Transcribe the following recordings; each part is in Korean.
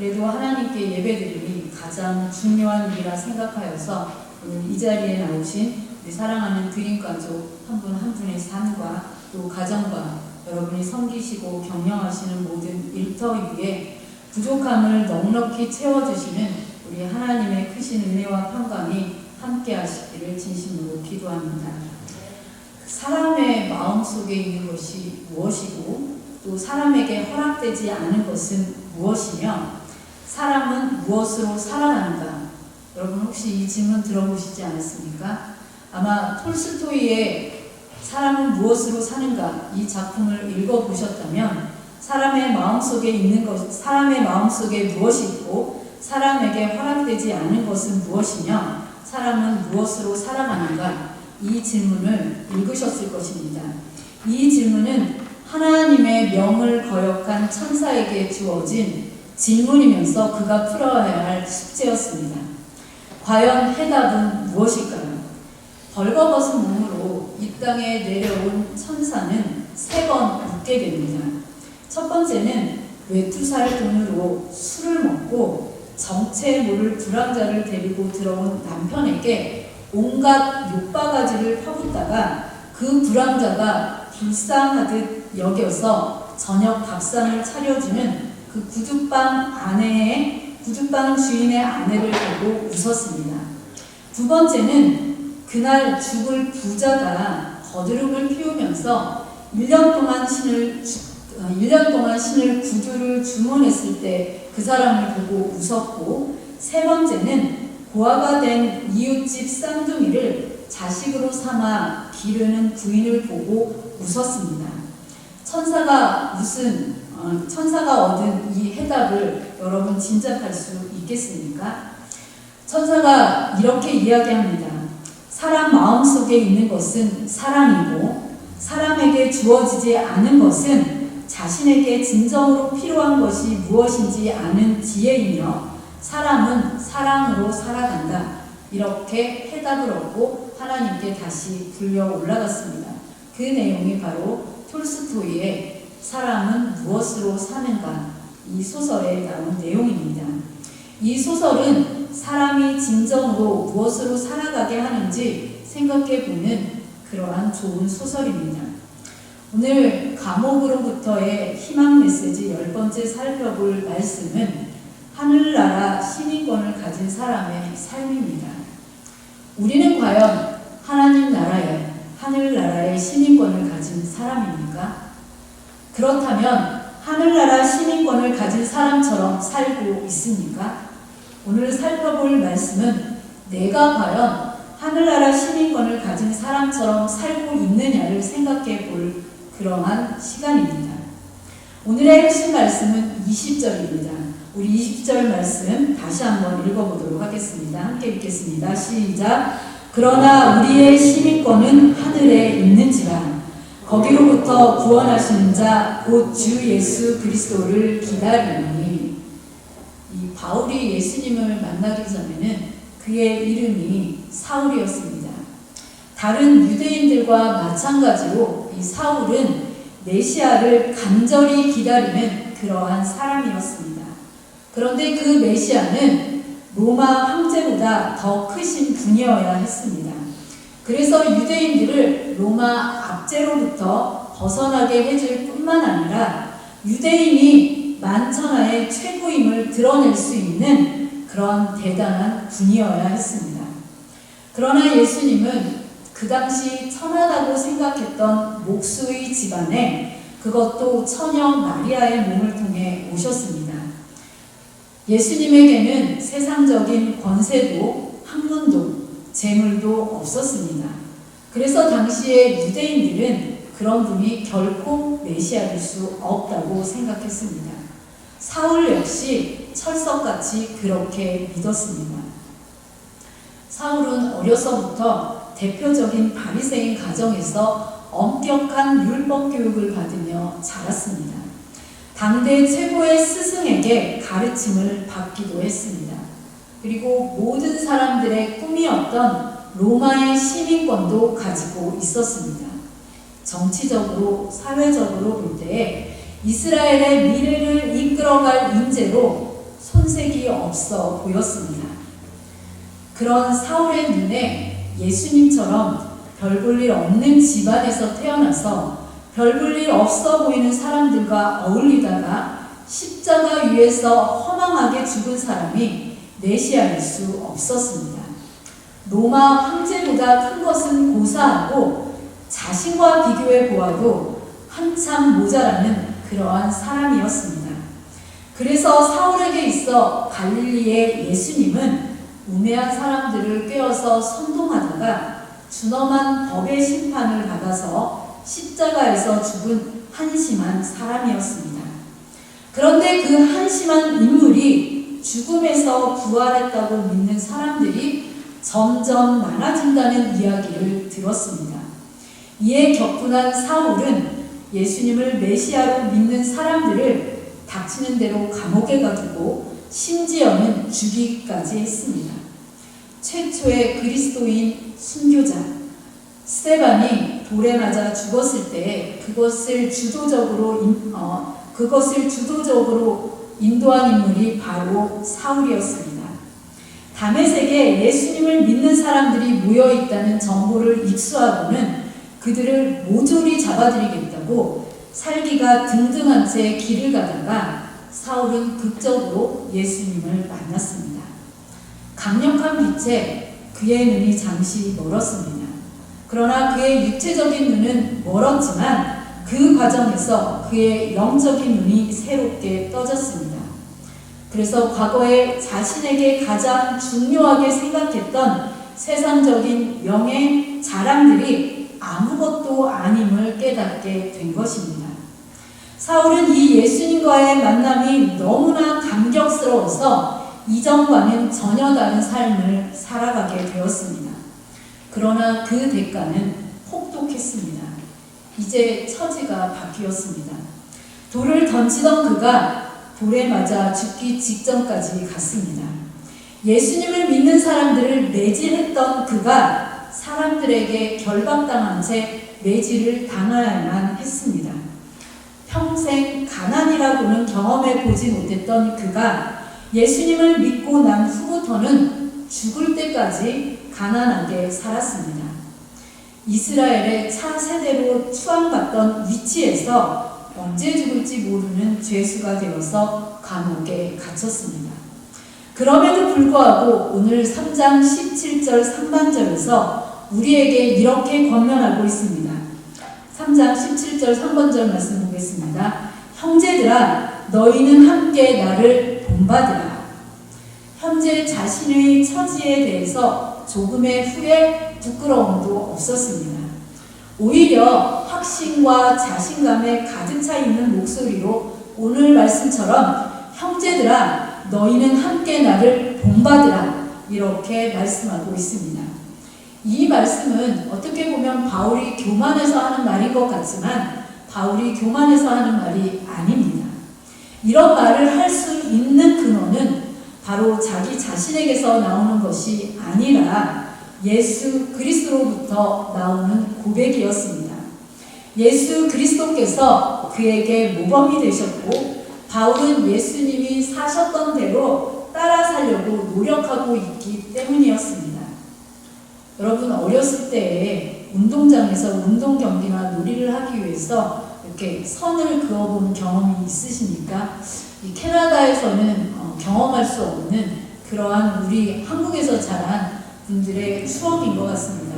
그래도 하나님께 예배드림이 가장 중요한 일이라 생각하여서 오늘 이 자리에 나오신 우리 사랑하는 드림 가족 한 분 한 분의 삶과 또 가정과 여러분이 섬기시고 경영하시는 모든 일터 위에 부족함을 넉넉히 채워주시는 우리 하나님의 크신 은혜와 평강이 함께 하시기를 진심으로 기도합니다. 사람의 마음 속에 있는 것이 무엇이고 또 사람에게 허락되지 않은 것은 무엇이며 사람은 무엇으로 살아가는가? 여러분 혹시 이 질문 들어보시지 않았습니까? 아마 톨스토이의 사람은 무엇으로 사는가 이 작품을 읽어보셨다면 사람의 마음속에 있는 것, 사람의 마음속에 무엇이 있고 사람에게 허락되지 않은 것은 무엇이며 사람은 무엇으로 살아가는가 이 질문을 읽으셨을 것입니다. 이 질문은 하나님의 명을 거역한 천사에게 주어진 질문이면서 그가 풀어야 할 숙제였습니다. 과연 해답은 무엇일까요? 벌거벗은 몸으로 이 땅에 내려온 천사는 세 번 묻게 됩니다. 첫 번째는 외투살 돈으로 술을 먹고 정체에 모를 불황자를 데리고 들어온 남편에게 온갖 욕바가지를 퍼붓다가 그 불황자가 불쌍하듯 여겨서 저녁 밥상을 차려주는 그 구두방 아내의 구두방 주인의 아내를 보고 웃었습니다. 두 번째는 그날 죽을 부자가 거드름을 피우면서 1년 동안 신을 1년 동안 신을 구두를 주문했을 때 그 사람을 보고 웃었고 세 번째는 고아가 된 이웃집 쌍둥이를 자식으로 삼아 기르는 부인을 보고 웃었습니다. 천사가 어, 천사가 얻은 이 해답을 여러분 짐작할 수 있겠습니까? 천사가 이렇게 이야기합니다. 사람 마음 속에 있는 것은 사랑이고 사람에게 주어지지 않은 것은 자신에게 진정으로 필요한 것이 무엇인지 아는 지혜이며 사람은 사랑으로 살아간다. 이렇게 해답을 얻고 하나님께 다시 불려 올라갔습니다. 그 내용이 바로 톨스토이의 사람은 무엇으로 사는가 이 소설에 나온 내용입니다. 이 소설은 사람이 진정으로 무엇으로 살아가게 하는지 생각해 보는 그러한 좋은 소설입니다. 오늘 감옥으로부터의 희망 메시지 열 번째 살펴볼 말씀은 하늘나라 시민권을 가진 사람의 삶입니다. 우리는 과연 하나님 나라에 하늘나라의 시민권을 가진 사람입니까? 그렇다면 하늘나라 시민권을 가진 사람처럼 살고 있습니까? 오늘 살펴볼 말씀은 내가 과연 하늘나라 시민권을 가진 사람처럼 살고 있느냐를 생각해 볼 그러한 시간입니다. 오늘의 핵심 말씀은 20절입니다. 우리 20절 말씀 다시 한번 읽어보도록 하겠습니다. 함께 읽겠습니다. 시작. 그러나 우리의 시민권은 하늘에 있는지라 거기로부터 구원하시는 자 곧 주 예수 그리스도를 기다리니 이 바울이 예수님을 만나기 전에는 그의 이름이 사울이었습니다. 다른 유대인들과 마찬가지로 이 사울은 메시아를 간절히 기다리는 그러한 사람이었습니다. 그런데 그 메시아는 로마 황제보다 더 크신 분이어야 했습니다. 그래서 유대인들을 로마 압제로부터 벗어나게 해줄 뿐만 아니라 유대인이 만천하의 최고임을 드러낼 수 있는 그런 대단한 분이어야 했습니다. 그러나 예수님은 그 당시 천하다고 생각했던 목수의 집안에 그것도 처녀 마리아의 몸을 통해 오셨습니다. 예수님에게는 세상적인 권세도 학문도 재물도 없었습니다. 그래서 당시의 유대인들은 그런 분이 결코 메시아일 수 없다고 생각했습니다. 사울 역시 철석같이 그렇게 믿었습니다. 사울은 어려서부터 대표적인 바리새인 가정에서 엄격한 율법 교육을 받으며 자랐습니다. 당대 최고의 스승에게 가르침을 받기도 했습니다. 그리고 모든 사람들의 꿈이었던 로마의 시민권도 가지고 있었습니다. 정치적으로, 사회적으로 볼 때에 이스라엘의 미래를 이끌어갈 인재로 손색이 없어 보였습니다. 그런 사울의 눈에 예수님처럼 별 볼 일 없는 집안에서 태어나서 별 볼 일 없어 보이는 사람들과 어울리다가 십자가 위에서 허망하게 죽은 사람이 메시아일 수 없었습니다. 로마 황제보다 큰 것은 고사하고 자신과 비교해 보아도 한참 모자라는 그러한 사람이었습니다. 그래서 사울에게 있어 갈릴리의 예수님은 우매한 사람들을 꿰어서 선동하다가 준엄한 법의 심판을 받아서 십자가에서 죽은 한심한 사람이었습니다. 그런데 그 한심한 인물이 죽음에서 부활했다고 믿는 사람들이 점점 많아진다는 이야기를 들었습니다. 이에 격분한 사울은 예수님을 메시아로 믿는 사람들을 닥치는 대로 감옥에 가두고 심지어는 죽이기까지 했습니다. 최초의 그리스도인 순교자 스테반이 돌에 맞아 죽었을 때 그것을 주도적으로 인, 어, 그것을 주도적으로 인도한 인물이 바로 사울이었습니다. 다메섹에 예수님을 믿는 사람들이 모여 있다는 정보를 입수하고는 그들을 모조리 잡아들이겠다고 살기가 등등한 채 길을 가다가 사울은 극적으로 예수님을 만났습니다. 강력한 빛에 그의 눈이 잠시 멀었습니다. 그러나 그의 육체적인 눈은 멀었지만 그 과정에서 그의 영적인 눈이 새롭게 떠졌습니다. 그래서 과거에 자신에게 가장 중요하게 생각했던 세상적인 명예, 자랑들이 아무것도 아님을 깨닫게 된 것입니다. 사울은 이 예수님과의 만남이 너무나 감격스러워서 이전과는 전혀 다른 삶을 살아가게 되었습니다. 그러나 그 대가는 혹독했습니다. 이제 처지가 바뀌었습니다. 돌을 던지던 그가 돌에 맞아 죽기 직전까지 갔습니다. 예수님을 믿는 사람들을 매질했던 그가 사람들에게 결박당한 채 매질을 당해야만 했습니다. 평생 가난이라고는 경험해 보지 못했던 그가 예수님을 믿고 난 후부터는 죽을 때까지 가난하게 살았습니다. 이스라엘의 차세대로 추앙받던 위치에서 언제 죽을지 모르는 죄수가 되어서 감옥에 갇혔습니다. 그럼에도 불구하고 오늘 3장 17절 3반절에서 우리에게 이렇게 권면하고 있습니다. 3장 17절 3번절 말씀 보겠습니다. 형제들아 너희는 함께 나를 본받으라. 현재 자신의 처지에 대해서 조금의 후회 부끄러움도 없었습니다. 오히려 확신과 자신감에 가득 차 있는 목소리로 오늘 말씀처럼 형제들아 너희는 함께 나를 본받으라 이렇게 말씀하고 있습니다. 이 말씀은 어떻게 보면 바울이 교만해서 하는 말인 것 같지만 바울이 교만해서 하는 말이 아닙니다. 이런 말을 할 수 있는 근원은 바로 자기 자신에게서 나오는 것이 아니라 예수 그리스도로부터 나오는 고백이었습니다. 예수 그리스도께서 그에게 모범이 되셨고 바울은 예수님이 사셨던 대로 따라 살려고 노력하고 있기 때문이었습니다. 여러분 어렸을 때 운동장에서 운동 경기나 놀이를 하기 위해서 이렇게 선을 그어본 경험이 있으십니까? 이 캐나다에서는 어, 경험할 수 없는 그러한 우리 한국에서 자란 분들의 추억인 것 같습니다.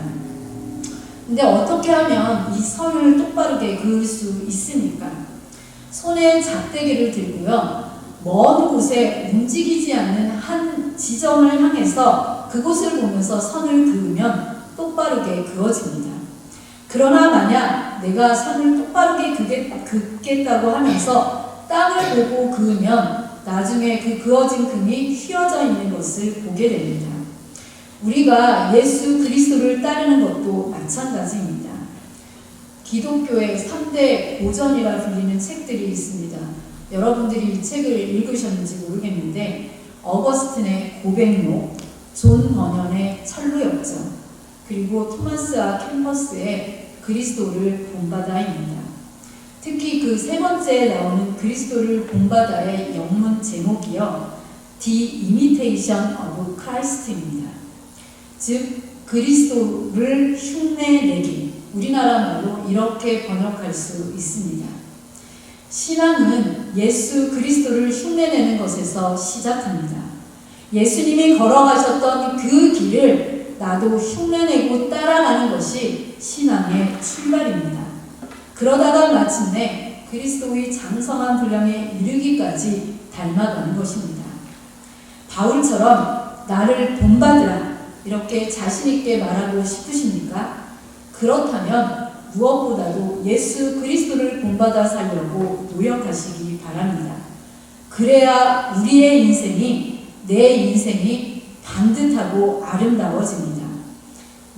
근데 어떻게 하면 이 선을 똑바르게 그을 수 있습니까? 손에 작대기를 들고요. 먼 곳에 움직이지 않는 한 지점을 향해서 그곳을 보면서 선을 그으면 똑바르게 그어집니다. 그러나 만약 내가 선을 똑바르게 긋겠다고 하면서 땅을 보고 그으면 나중에 그 그어진 금이 휘어져 있는 것을 보게 됩니다. 우리가 예수 그리스도를 따르는 것도 마찬가지입니다. 기독교의 3대 고전이라 불리는 책들이 있습니다. 여러분들이 이 책을 읽으셨는지 모르겠는데 어거스틴의 고백록, 존 버년의 철로역정, 그리고 토마스 아 캠퍼스의 그리스도를 본받아입니다. 특히 그 세 번째에 나오는 그리스도를 본받아의 영문 제목이요. The Imitation of Christ입니다. 즉 그리스도를 흉내내기. 우리나라 말로 이렇게 번역할 수 있습니다. 신앙은 예수 그리스도를 흉내내는 것에서 시작합니다. 예수님이 걸어가셨던 그 길을 나도 흉내내고 따라가는 것이 신앙의 출발입니다. 그러다가 마침내 그리스도의 장성한 분량에 이르기까지 닮아가는 것입니다. 바울처럼 나를 본받으라 이렇게 자신있게 말하고 싶으십니까? 그렇다면 무엇보다도 예수 그리스도를 본받아 살려고 노력하시기 바랍니다. 그래야 우리의 인생이 내 인생이 반듯하고 아름다워집니다.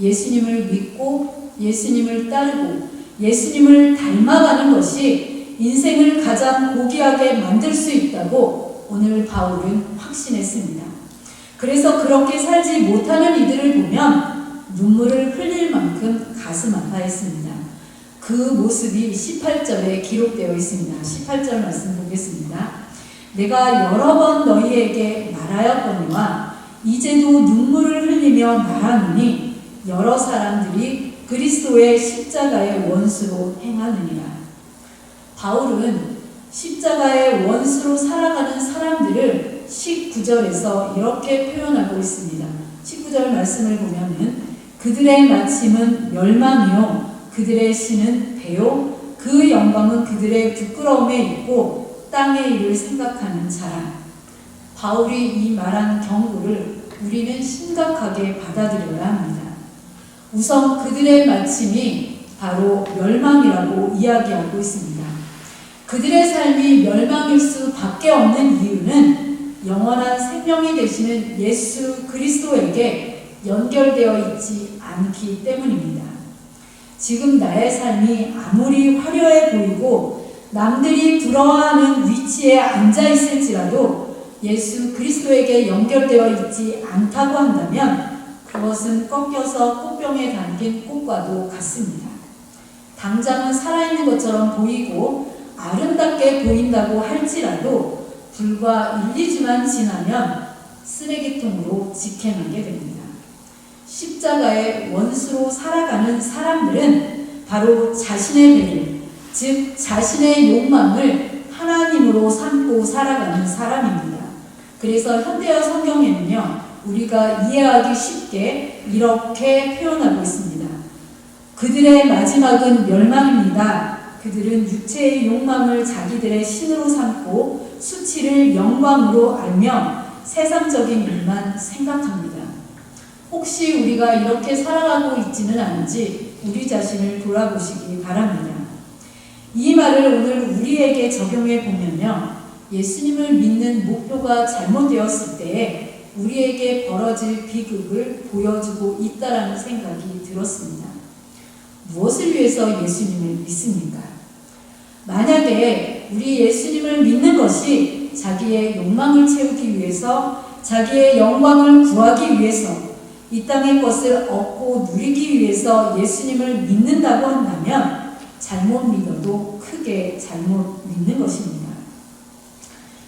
예수님을 믿고 예수님을 따르고 예수님을 닮아가는 것이 인생을 가장 고귀하게 만들 수 있다고 오늘 바울은 확신했습니다. 그래서 그렇게 살지 못하는 이들을 보면 눈물을 흘릴 만큼 가슴 아파했습니다. 그 모습이 18절에 기록되어 있습니다. 18절 말씀 보겠습니다. 내가 여러 번 너희에게 말하였거니와 이제도 눈물을 흘리며 말하노니 여러 사람들이 그리스도의 십자가의 원수로 행하느니라. 바울은 십자가의 원수로 살아가는 사람들을 19절에서 이렇게 표현하고 있습니다. 19절 말씀을 보면은 그들의 마침은 멸망이요 그들의 신은 배요 그 영광은 그들의 부끄러움에 있고 땅의 일을 생각하는 자라. 바울이 이 말한 경고를 우리는 심각하게 받아들여야 합니다. 우선 그들의 마침이 바로 멸망이라고 이야기하고 있습니다. 그들의 삶이 멸망일 수밖에 없는 이유는 영원한 생명이 되시는 예수 그리스도에게 연결되어 있지 않기 때문입니다. 지금 나의 삶이 아무리 화려해 보이고 남들이 부러워하는 위치에 앉아 있을지라도 예수 그리스도에게 연결되어 있지 않다고 한다면 그것은 꺾여서 꽃병에 담긴 꽃과도 같습니다. 당장은 살아있는 것처럼 보이고 아름답게 보인다고 할지라도 불과 1, 2주만 지나면 쓰레기통으로 직행하게 됩니다. 십자가의 원수로 살아가는 사람들은 바로 자신의 배를, 즉 자신의 욕망을 하나님으로 삼고 살아가는 사람입니다. 그래서 현대어 성경에는요, 우리가 이해하기 쉽게 이렇게 표현하고 있습니다. 그들의 마지막은 멸망입니다. 그들은 육체의 욕망을 자기들의 신으로 삼고 수치를 영광으로 알며 세상적인 일만 생각합니다. 혹시 우리가 이렇게 살아가고 있지는 않은지 우리 자신을 돌아보시기 바랍니다. 이 말을 오늘 우리에게 적용해 보면요. 예수님을 믿는 목표가 잘못되었을 때 우리에게 벌어질 비극을 보여주고 있다라는 생각이 들었습니다. 무엇을 위해서 예수님을 믿습니까? 만약에 우리 예수님을 믿는 것이 자기의 욕망을 채우기 위해서 자기의 영광을 구하기 위해서 이 땅의 것을 얻고 누리기 위해서 예수님을 믿는다고 한다면 잘못 믿어도 크게 잘못 믿는 것입니다.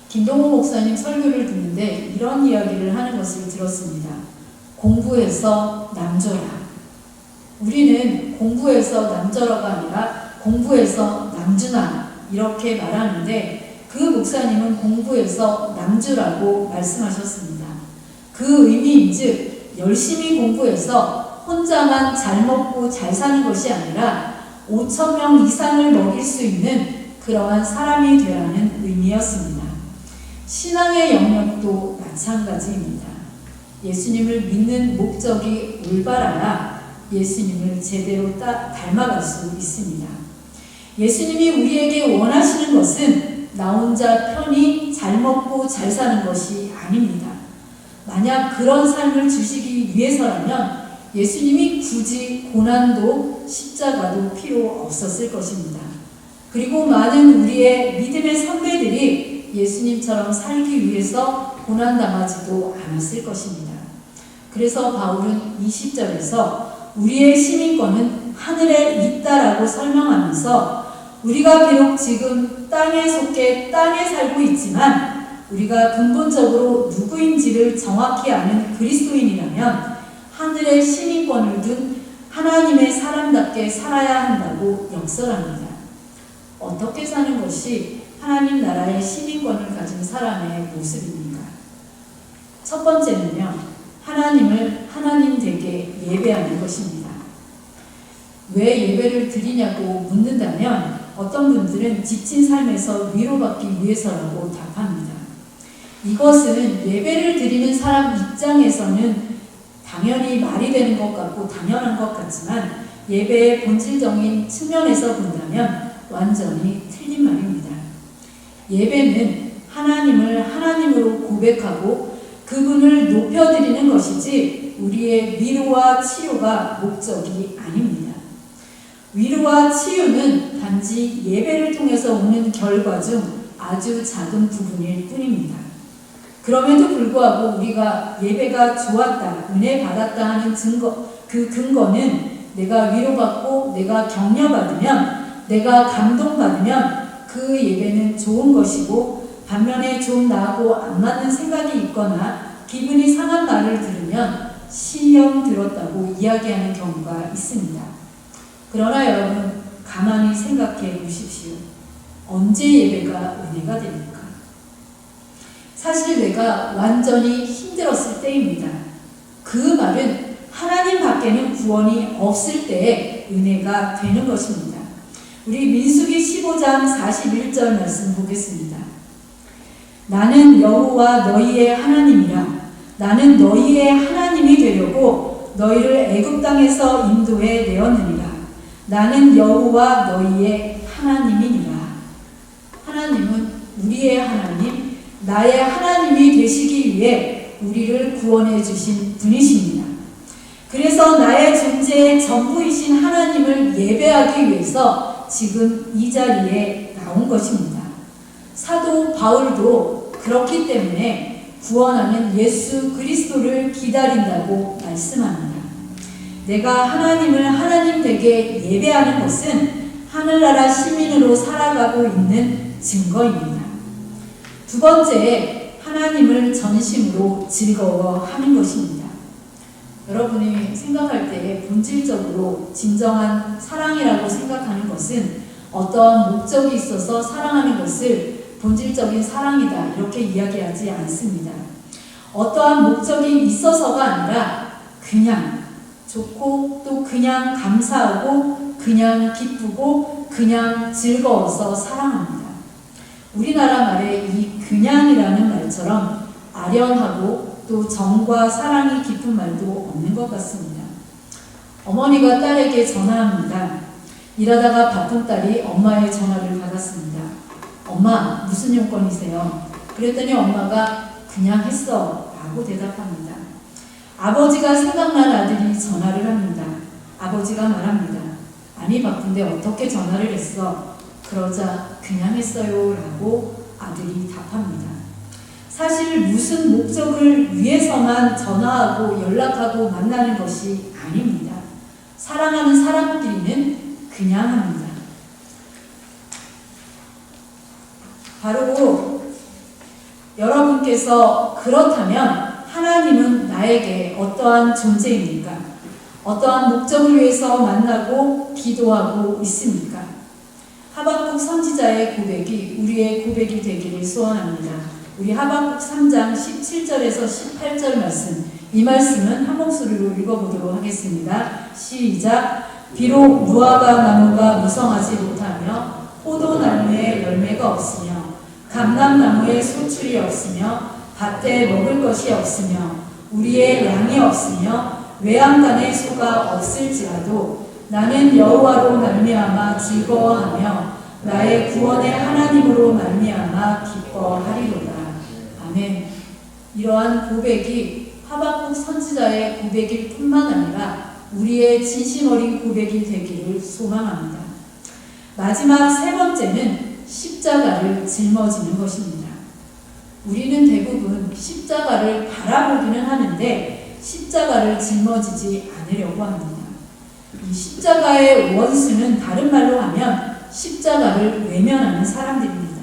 김동호 목사님 설교를 듣는데 이런 이야기를 하는 것을 들었습니다. 공부해서 남줘라. 우리는 공부해서 남줘라가 아니라 공부해서 남주나 이렇게 말하는데 그 목사님은 공부해서 남주라고 말씀하셨습니다. 그 의미인즉 열심히 공부해서 혼자만 잘 먹고 잘 사는 것이 아니라 5천 명 이상을 먹일 수 있는 그러한 사람이 되라는 의미였습니다. 신앙의 영역도 마찬가지입니다. 예수님을 믿는 목적이 올바라야 예수님을 제대로 따, 닮아갈 수 있습니다. 예수님이 우리에게 원하시는 것은 나 혼자 편히 잘 먹고 잘 사는 것이 아닙니다. 만약 그런 삶을 주시기 위해서라면 예수님이 굳이 고난도 십자가도 필요 없었을 것입니다. 그리고 많은 우리의 믿음의 선배들이 예수님처럼 살기 위해서 고난당하지도 않았을 것입니다. 그래서 바울은 20절에서 우리의 시민권은 하늘에 있다라고 설명하면서 우리가 비록 지금 땅에 속해 땅에 살고 있지만 우리가 근본적으로 누구인지를 정확히 아는 그리스도인이라면 하늘의 시민권을 둔 하나님의 사람답게 살아야 한다고 역설합니다. 어떻게 사는 것이 하나님 나라의 시민권을 가진 사람의 모습입니까? 첫 번째는요, 하나님을 하나님 되게 예배하는 것입니다. 왜 예배를 드리냐고 묻는다면 어떤 분들은 지친 삶에서 위로받기 위해서라고 답합니다. 이것은 예배를 드리는 사람 입장에서는 당연히 말이 되는 것 같고 당연한 것 같지만 예배의 본질적인 측면에서 본다면 완전히 틀린 말입니다. 예배는 하나님을 하나님으로 고백하고 그분을 높여드리는 것이지 우리의 위로와 치유가 목적이 아닙니다. 위로와 치유는 단지 예배를 통해서 오는 결과 중 아주 작은 부분일 뿐입니다. 그럼에도 불구하고 우리가 예배가 좋았다, 은혜 받았다 하는 증거, 그 근거는 내가 위로받고 내가 격려받으면 내가 감동받으면 그 예배는 좋은 것이고 반면에 좀 나하고 안 맞는 생각이 있거나 기분이 상한 말을 들으면 신령 들었다고 이야기하는 경우가 있습니다. 그러나 여러분 가만히 생각해 보십시오. 언제 예배가 은혜가 됩니까? 사실 내가 완전히 힘들었을 때입니다. 그 말은 하나님 밖에는 구원이 없을 때에 은혜가 되는 것입니다. 우리 민수기 15장 41절 말씀 보겠습니다. 나는 여호와 너희의 하나님이라 나는 너희의 하나님이 되려고 너희를 애굽 땅에서 인도해 내었느니라 나는 여호와 너희의 하나님이니라 하나님은 우리의 하나님 나의 하나님이 되시기 위해 우리를 구원해 주신 분이십니다. 그래서 나의 존재의 전부이신 하나님을 예배하기 위해서 지금 이 자리에 나온 것입니다. 사도 바울도 그렇기 때문에 구원하는 예수 그리스도를 기다린다고 말씀합니다. 내가 하나님을 하나님 되게 예배하는 것은 하늘나라 시민으로 살아가고 있는 증거입니다. 두 번째, 하나님을 전심으로 즐거워하는 것입니다. 여러분이 생각할 때 본질적으로 진정한 사랑이라고 생각하는 것은 어떠한 목적이 있어서 사랑하는 것을 본질적인 사랑이다 이렇게 이야기하지 않습니다. 어떠한 목적이 있어서가 아니라 그냥 좋고 또 그냥 감사하고 그냥 기쁘고 그냥 즐거워서 사랑합니다. 우리나라 말에 이 그냥이라는 말처럼 아련하고 또 정과 사랑이 깊은 말도 없는 것 같습니다. 어머니가 딸에게 전화합니다. 일하다가 바쁜 딸이 엄마의 전화를 받았습니다. 엄마, 무슨 용건이세요? 그랬더니 엄마가 그냥 했어. 라고 대답합니다. 아버지가 생각난 아들이 전화를 합니다. 아버지가 말합니다. 아니, 바쁜데 어떻게 전화를 했어? 그러자 그냥 했어요. 라고 아들이 답합니다. 사실 무슨 목적을 위해서만 전화하고 연락하고 만나는 것이 아닙니다. 사랑하는 사람끼리는 그냥 합니다. 바로 여러분께서 그렇다면 하나님은 나에게 어떠한 존재입니까? 어떠한 목적을 위해서 만나고 기도하고 있습니까? 하박국 선지자의 고백이 우리의 고백이 되기를 소원합니다. 우리 하박국 3장 17절에서 18절 말씀 이 말씀은 한 목소리로 읽어보도록 하겠습니다. 시작 비록 무화과 나무가 무성하지 못하며 포도나무에 열매가 없으며 감람나무에 소출이 없으며 밭에 먹을 것이 없으며 우리의 양이 없으며 외양간에 소가 없을지라도 나는 여호와로 말미암아 즐거워하며 나의 구원의 하나님으로 말미암아 기뻐하리로다. 아멘. 이러한 고백이 하박국 선지자의 고백일 뿐만 아니라 우리의 진심 어린 고백이 되기를 소망합니다. 마지막 세 번째는 십자가를 짊어지는 것입니다. 우리는 대부분 십자가를 바라보기는 하는데 십자가를 짊어지지 않으려고 합니다. 이 십자가의 원수는 다른 말로 하면 십자가를 외면하는 사람들입니다.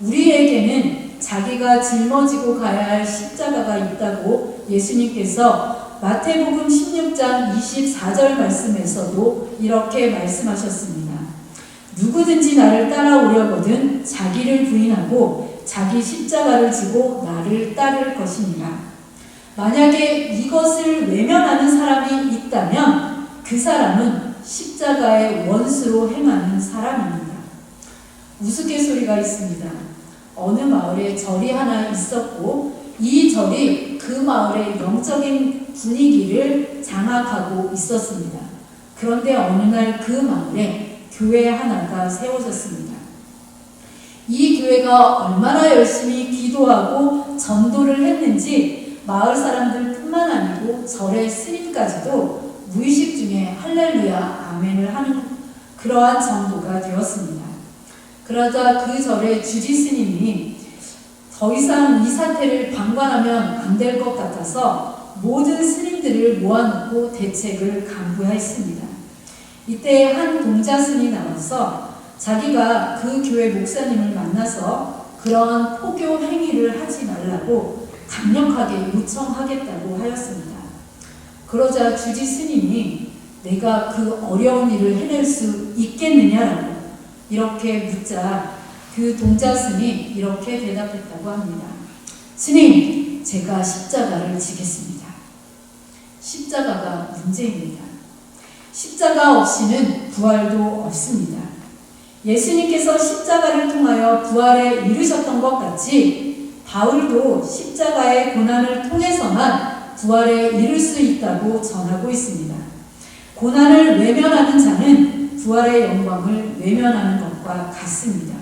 우리에게는 자기가 짊어지고 가야 할 십자가가 있다고 예수님께서 마태복음 16장 24절 말씀에서도 이렇게 말씀하셨습니다. 누구든지 나를 따라오려거든 자기를 부인하고 자기 십자가를 지고 나를 따를 것이니라. 만약에 이것을 외면하는 사람이 있다면 그 사람은 십자가의 원수로 행하는 사람입니다. 우스갯소리가 있습니다. 어느 마을에 절이 하나 있었고 이 절이 그 마을의 영적인 분위기를 장악하고 있었습니다. 그런데 어느 날 그 마을에 교회 하나가 세워졌습니다. 이 교회가 얼마나 열심히 기도하고 전도를 했는지 마을 사람들뿐만 아니고 절의 스님까지도 무의식 중에 할렐루야 아멘을 하는 그러한 정도가 되었습니다. 그러자 그 절의 주지 스님이 더 이상 이 사태를 방관하면 안 될 것 같아서 모든 스님들을 모아놓고 대책을 강구했습니다. 이때 한 동자스님이 나와서 자기가 그 교회 목사님을 만나서 그러한 포교 행위를 하지 말라고 강력하게 요청하겠다고 하였습니다. 그러자 주지 스님이 내가 그 어려운 일을 해낼 수 있겠느냐라고 이렇게 묻자 그 동자 스님이 이렇게 대답했다고 합니다. 스님, 제가 십자가를 지겠습니다. 십자가가 문제입니다. 십자가 없이는 부활도 없습니다. 예수님께서 십자가를 통하여 부활에 이르셨던 것 같이 바울도 십자가의 고난을 통해서만 부활에 이를 수 있다고 전하고 있습니다. 고난을 외면하는 자는 부활의 영광을 외면하는 것과 같습니다.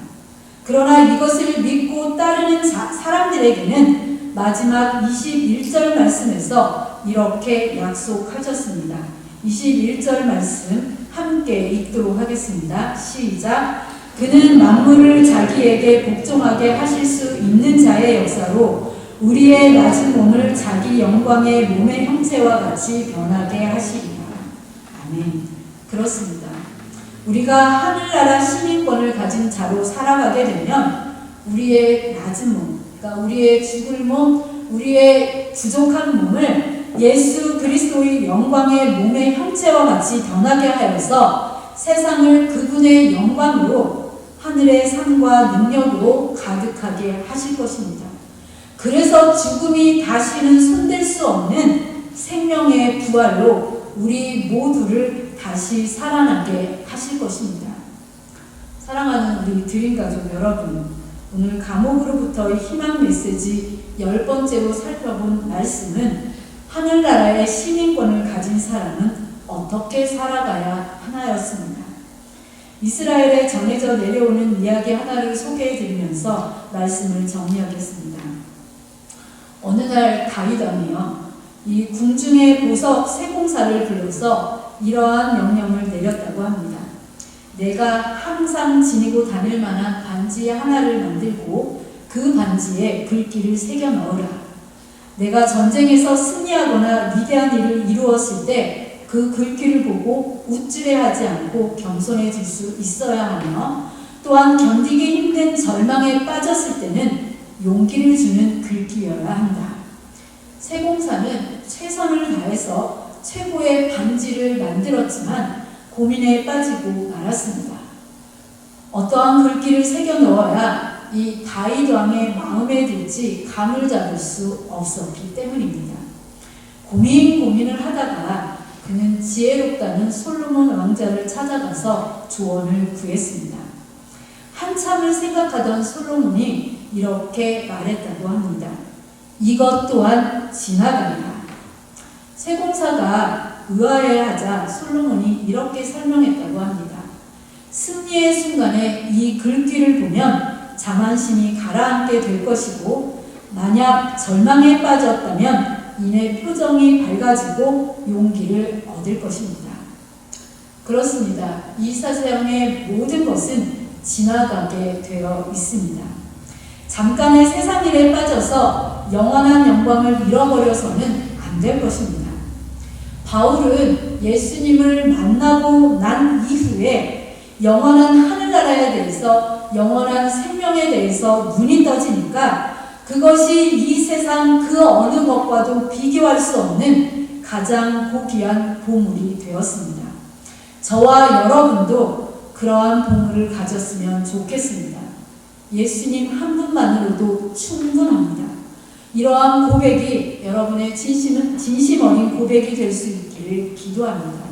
그러나 이것을 믿고 따르는 자, 사람들에게는 마지막 21절 말씀에서 이렇게 약속하셨습니다. 21절 말씀 함께 읽도록 하겠습니다. 시작. 그는 만물을 자기에게 복종하게 하실 수 있는 자의 역사로 우리의 낮은 몸을 자기 영광의 몸의 형체와 같이 변하게 하시리라. 아멘. 그렇습니다. 우리가 하늘나라 시민권을 가진 자로 살아가게 되면 우리의 낮은 몸, 그러니까 우리의 죽을 몸, 우리의 부족한 몸을 예수 그리스도의 영광의 몸의 형체와 같이 변하게 하여서 세상을 그분의 영광으로 하늘의 상과 능력으로 가득하게 하실 것입니다. 그래서 죽음이 다시는 손댈 수 없는 생명의 부활로 우리 모두를 다시 살아나게 하실 것입니다. 사랑하는 우리 드림 가족 여러분, 오늘 감옥으로부터의 희망 메시지 열 번째로 살펴본 말씀은 하늘나라의 시민권을 가진 사람은 어떻게 살아가야 하나였습니다. 이스라엘에 전해져 내려오는 이야기 하나를 소개해 드리면서 말씀을 정리하겠습니다. 어느 날 다윗왕이요, 이 궁중의 보석 세공사를 불러서 이러한 명령을 내렸다고 합니다. 내가 항상 지니고 다닐 만한 반지 하나를 만들고 그 반지에 글귀를 새겨 넣어라. 내가 전쟁에서 승리하거나 위대한 일을 이루었을 때 그 글귀를 보고 우쭐해하지 않고 겸손해질 수 있어야 하며 또한 견디기 힘든 절망에 빠졌을 때는 용기를 주는 글귀여야 한다. 세공사는 최선을 다해서 최고의 반지를 만들었지만 고민에 빠지고 말았습니다. 어떠한 글귀를 새겨 넣어야 이 다윗 왕의 마음에 들지 감을 잡을 수 없었기 때문입니다. 고민 고민을 하다가 그는 지혜롭다는 솔로몬 왕자를 찾아가서 조언을 구했습니다. 한참을 생각하던 솔로몬이 이렇게 말했다고 합니다. 이것 또한 지나간다. 세공사가 의아해하자 솔로몬이 이렇게 설명했다고 합니다. 승리의 순간에 이 글귀를 보면 자만심이 가라앉게 될 것이고 만약 절망에 빠졌다면 이내 표정이 밝아지고 용기를 얻을 것입니다. 그렇습니다. 이 사상의 모든 것은 지나가게 되어 있습니다. 잠깐의 세상 일에 빠져서 영원한 영광을 잃어버려서는 안 될 것입니다. 바울은 예수님을 만나고 난 이후에 영원한 하늘나라에 대해서 영원한 생명에 대해서 눈이 떠지니까 그것이 이 세상 그 어느 것과도 비교할 수 없는 가장 고귀한 보물이 되었습니다. 저와 여러분도 그러한 보물을 가졌으면 좋겠습니다. 예수님 한 분만으로도 충분합니다. 이러한 고백이 여러분의 진심, 진심 어린 고백이 될 수 있기를 기도합니다.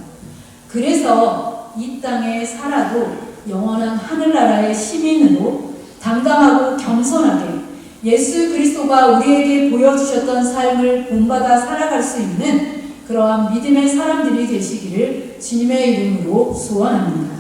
그래서 이 땅에 살아도 영원한 하늘나라의 시민으로 당당하고 겸손하게 예수 그리스도가 우리에게 보여주셨던 삶을 본받아 살아갈 수 있는 그러한 믿음의 사람들이 되시기를 주님의 이름으로 소원합니다.